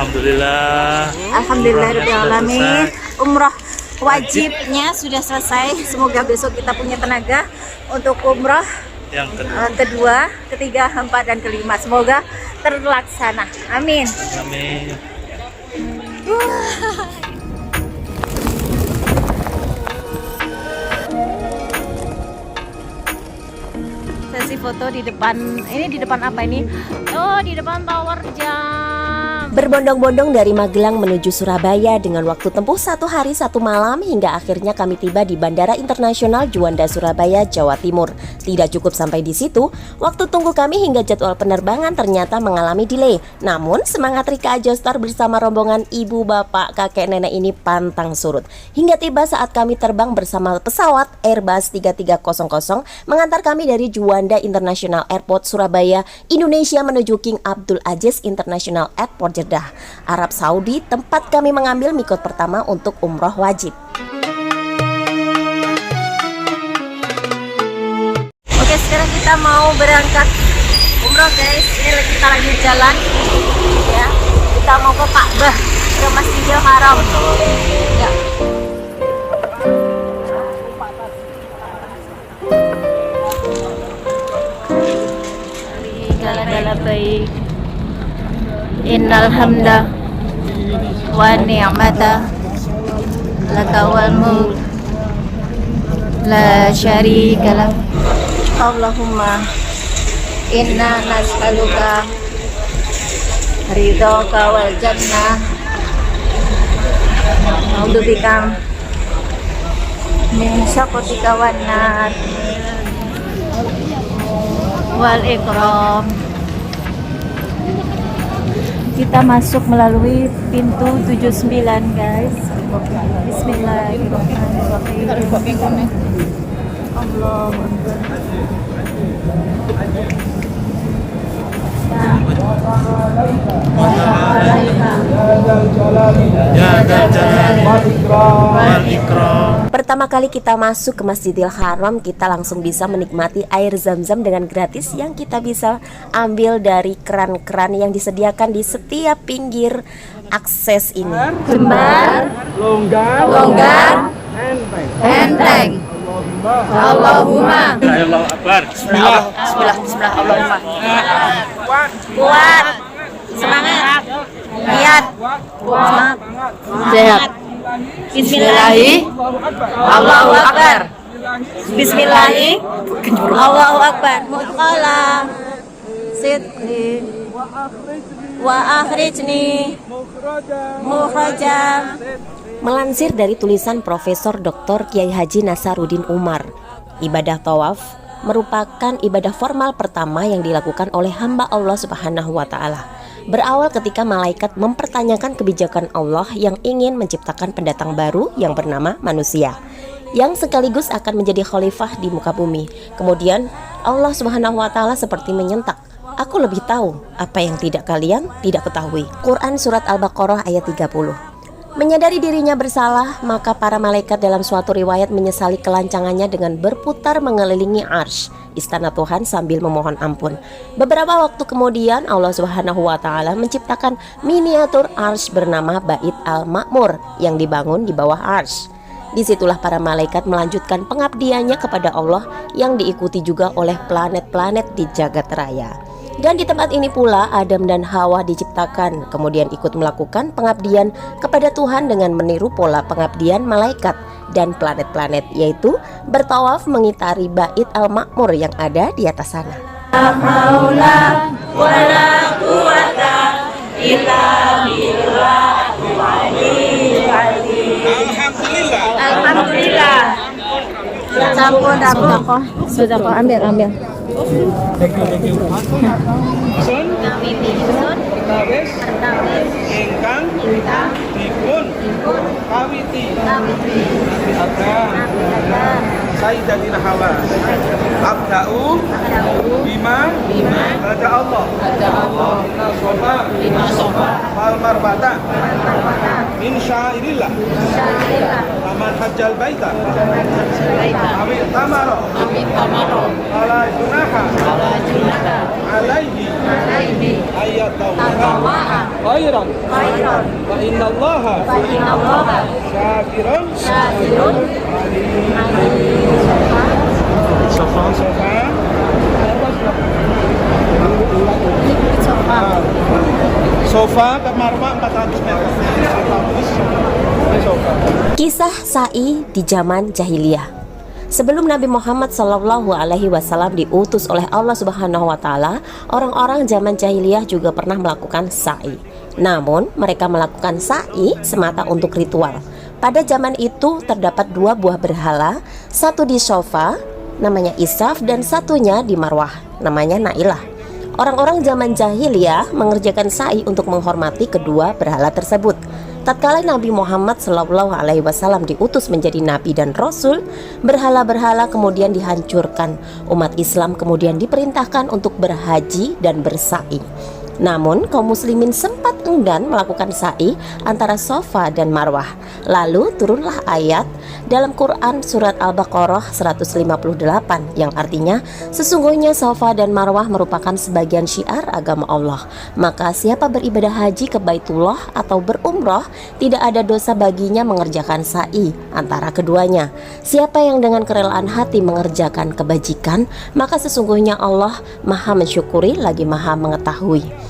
Alhamdulillah. Alhamdulillahirrahmanirrahim. Umroh wajibnya sudah selesai. Semoga besok kita punya tenaga untuk umroh Yang kedua. eh, kedua, ketiga, keempat, dan kelima. Semoga terlaksana. Amin. Amin. Sesi foto di depan. Ini di depan apa ini? Oh, di depan tower jam. Berbondong-bondong dari Magelang menuju Surabaya dengan waktu tempuh satu hari satu malam hingga akhirnya kami tiba di Bandara Internasional Juanda Surabaya, Jawa Timur. Tidak cukup sampai di situ, waktu tunggu kami hingga jadwal penerbangan ternyata mengalami delay. Namun semangat Rika Ajostar bersama rombongan ibu, bapak, kakek, nenek ini pantang surut. Hingga tiba saat kami terbang bersama pesawat Airbus 3300 mengantar kami dari Juanda International Airport Surabaya, Indonesia menuju King Abdul Aziz International Airport Jeddah, Arab Saudi, tempat kami mengambil mikot pertama untuk umroh wajib. Oke, sekarang kita mau berangkat umroh guys. Ini kita lagi jalan, ya. Kita mau ke Ka'bah, ke Masjidil Haram. Ya. Jalan-jalan baik. Innal hamda wa ni'mata laka wal mulk. La syarika lak. Allahumma inna nas'aluka ridhoka wal jannah A'udzubika min syaqatika wan nar. Wal ikram kita masuk melalui pintu 79 guys. Bismillahirrahmanirrahim. Allah. Ya ikram. Pertama kali kita masuk ke Masjidil Haram, kita langsung bisa menikmati air zam-zam dengan gratis yang kita bisa ambil dari keran-keran yang disediakan di setiap pinggir akses ini. Jembar longgar, longgar enteng. enteng Allahumma Allahu Akbar. Bismillah Bismillah Bismillah Allahumma kuat. Semangat. Niat. Semangat. Sehat. Bismillahi. Allahu Akbar. Bismillahi. Allahu Akbar. Mutqala Sidqi Wa akhrijni. Mukhraja. Melansir dari tulisan Profesor Dr. Kiai Haji Nasaruddin Umar, ibadah tawaf merupakan ibadah formal pertama yang dilakukan oleh hamba Allah Subhanahu wa taala. Berawal ketika malaikat mempertanyakan kebijakan Allah yang ingin menciptakan pendatang baru yang bernama manusia yang sekaligus akan menjadi khalifah di muka bumi. Kemudian Allah Subhanahu wa taala seperti menyentak, "Aku lebih tahu apa yang tidak kalian tidak ketahui." Quran surat Al-Baqarah ayat 30. Menyadari dirinya bersalah, maka para malaikat dalam suatu riwayat menyesali kelancangannya dengan berputar mengelilingi arsh istana Tuhan sambil memohon ampun. Beberapa waktu kemudian Allah Subhanahu wa taala menciptakan miniatur arsh bernama Bait Al-Ma'mur yang dibangun di bawah arsh. Di situlah para malaikat melanjutkan pengabdiannya kepada Allah yang diikuti juga oleh planet-planet di jagat raya. Dan di tempat ini pula Adam dan Hawa diciptakan, kemudian ikut melakukan pengabdian kepada Tuhan dengan meniru pola pengabdian malaikat dan planet-planet, yaitu bertawaf mengitari bait al-makmur yang ada di atas sana. Alhamdulillah. Dapat Sudah kok ambil ambil Kami bisun Pertawis ingkang dipun kawiti ada Sayyidatina Hawa Abda'u bima Ada Allah. Ada Allah. Lima sofa Lima sofa. Wal marbata min syairillah Aman hajjal baita Awi tamaro Ala junaha Alaihi Ayat tawaha Khairan Fa inna allaha Syakirun Sofa. Sofa Sofa ke Marwa 400 meter 400 Sofa Sa'i di zaman jahiliyah. Sebelum Nabi Muhammad Shallallahu Alaihi Wasallam diutus oleh Allah Subhanahu Wa Taala, orang-orang zaman jahiliyah juga pernah melakukan sa'i. Namun, mereka melakukan sa'i semata untuk ritual. Pada zaman itu terdapat dua buah berhala, satu di sofa, namanya Isaf, dan satunya di Marwah, namanya Nailah. Orang-orang zaman jahiliyah mengerjakan sa'i untuk menghormati kedua berhala tersebut. Tatkala Nabi Muhammad Shallallahu Alaihi Wasallam diutus menjadi nabi dan rasul, berhala-berhala kemudian dihancurkan. Umat Islam kemudian diperintahkan untuk berhaji dan bersa'i. Namun kaum muslimin sempat enggan melakukan sa'i antara Sofa dan Marwah. Lalu turunlah ayat dalam Quran surat Al-Baqarah 158 yang artinya sesungguhnya Sofa dan Marwah merupakan sebagian syiar agama Allah. Maka siapa beribadah haji ke Baitullah atau berumrah tidak ada dosa baginya mengerjakan sa'i antara keduanya. Siapa yang dengan kerelaan hati mengerjakan kebajikan, maka sesungguhnya Allah Maha mensyukuri lagi Maha mengetahui.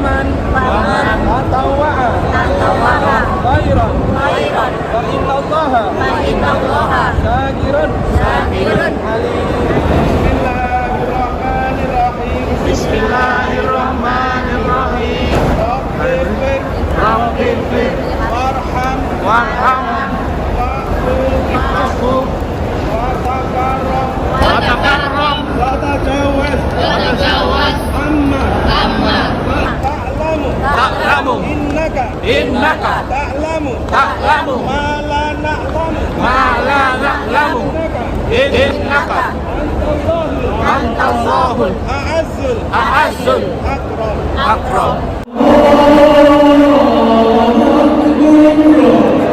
Waman Atawa'a Khairan. Fa inna allaha Syakirun Alim Bismillahirrahmanirrahim. Bismillahirrahmanirrahim. Rabbir Rabbir Warham. Warham. Wa'fu Watakarram watakarram Watajawaz Amma Ta'lamu ta'lamu Innaka Ta'lamu. Ta'lamu. Ma la na'lamu. Ma la na'lamu. Innaka Antallahul antallahul A'azzul. A'azzul Akram. Akram. Amin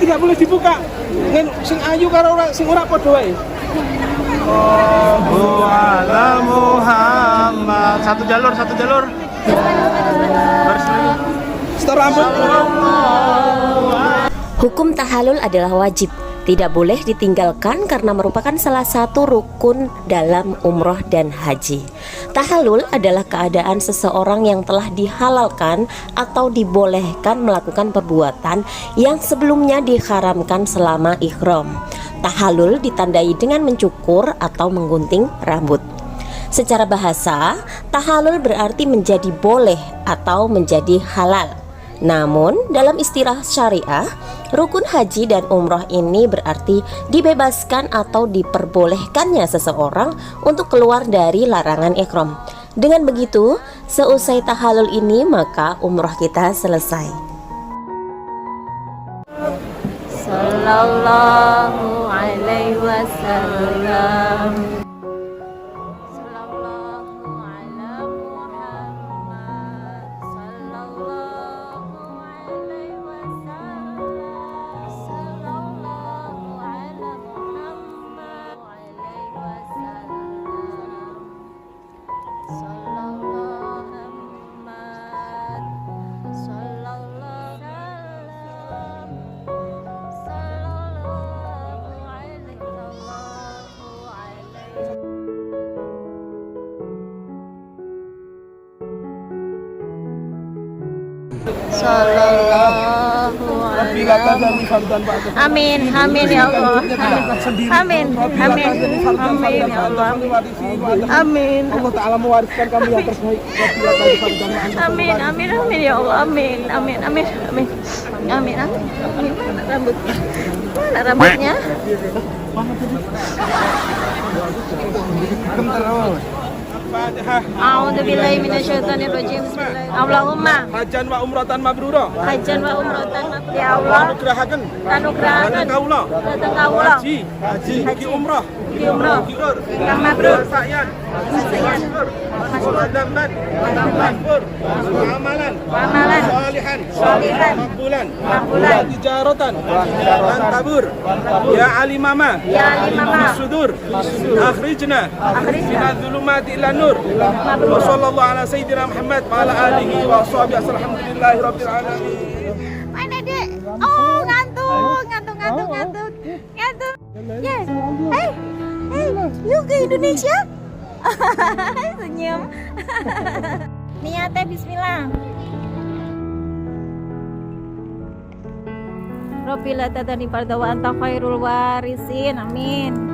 tidak boleh dibuka. Ngen sing ayu karo ora sing ora padha wae. Allahu ala Muhammad. Satu jalur, satu jalur. Hukum tahalul adalah wajib, tidak boleh ditinggalkan karena merupakan salah satu rukun dalam umroh dan haji. Tahalul adalah keadaan seseorang yang telah dihalalkan atau dibolehkan melakukan perbuatan yang sebelumnya diharamkan selama ihram. Tahalul ditandai dengan mencukur atau menggunting rambut. Secara bahasa, tahalul berarti menjadi boleh atau menjadi halal. Namun, dalam istilah syariah, rukun haji dan umroh ini berarti dibebaskan atau diperbolehkannya seseorang untuk keluar dari larangan ikram. Dengan begitu, seusai tahalul ini maka umroh kita selesai. Sallallahu alaihi wasallam Amin, amin ya Allah. Amin, amin, amin ya Allah. Amin, Allah Ta'ala mewariskan kami yang terbaik amin, amin, amin ya Allah. Amin, amin, amin, amin, amin. Mana rambutnya? Mana rambutnya? A'udzu billahi minasyaitonir rajim. Allahumma Hajan wa umratan mabrura. Hajan wa umratan ya Allah. Nugrahaken Anugerahkan Datang kaula datang kawula. Haji. Haji. Haji. umrah. Di umroh Kiur kang mabrur Sa'yan. Sayan. Wadamnan Makbur Amalan. Amalan. Salihan. Salihan. Makbulan. Makbulan. Tijaratan. Dan kabur. Ya Ali Mama ya limama Sudur Akhrijna. Akhrijna. Minal zulumati ila nur. Wa sallallahu ala sayyidina Muhammad Wa ala alihi wa sahbihi Alhamdulillahi rabbil alamin. Mana dek oh ngantuk ngantuk ngantuk ngantuk. Ngantuk. Yes. Hey hey yuk ke Indonesia? Senyum. Niatnya Bismillah. Robbila tadani farda wa anta khairul warisin. Amin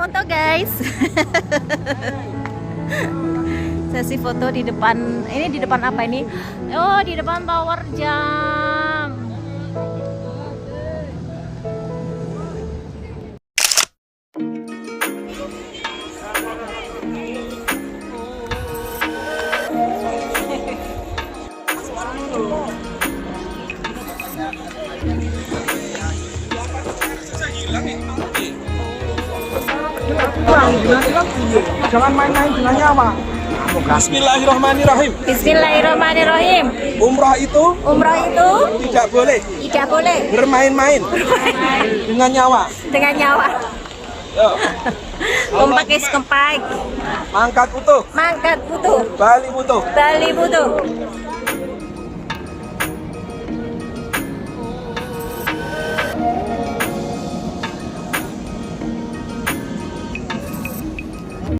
foto guys. Sesi foto di depan ini di depan apa ini? Oh di depan tower jam Jangan main-main dengan nyawa Bismillahirrahmanirrahim. Bismillahirrahmanirrahim. Umrah itu? Umroh itu? Tidak boleh. Tidak boleh. Bermain-main. Dengan nyawa. Dengan nyawa. Ya. Kompakis kempak Angkat utuh. Mangkat butuh Bali butuh Bali butuh